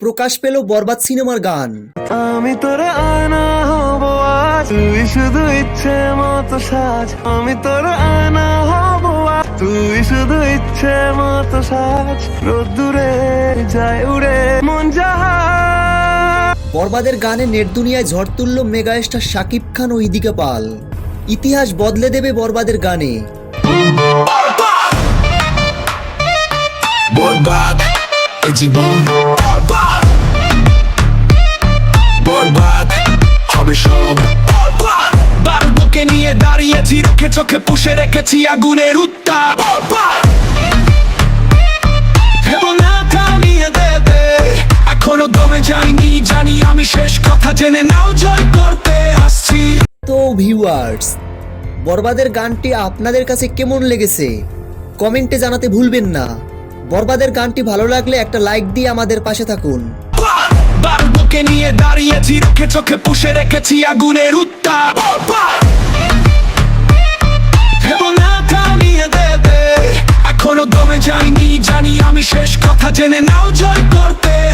প্রকাশ পেল বরবাদ সিনেমার গান। আমি তোর আয়না হব আজ। তুই শুধু ইচ্ছে মতো সাজ। আমি তোর আয়না হব আজ। তুই শুধু ইচ্ছে মতো সাজ। রোদ্দুরে যায় উড়ে মন যাহা বরবাদের গানে নেট দুনিয়ায় ঝড় তুলল মেগা স্টার শাকিব খান ও ইদিকা পাল। ইতিহাস বদলে দেবে বরবাদের গানে। বরবাদ জীবন। বরবাদ বরবাদ দাঁড়িয়েছি রুখে চোখে পুষে রেখেছি আগুনের উত্তাপ। এখনও দমে যাইনি জানি আমি শেষ কথা জেনে নাও জয় করতে আসছি। তো ভিউয়ার্স বরবাদের গানটি আপনাদের কাছে কেমন লেগেছে? কমেন্টে জানাতে ভুলবেন না। বরবাদের গানটি ভালো লাগলে একটা লাইক দিয়ে আমাদের পাশে থাকুন। বুকে নিয়ে দাঁড়িয়েছি রুখে চোখে পুষে রেখেছি আগুনের উত্তাপ। যাইনি জানি আমি শেষ কথা জেনে নাও জয় করতে।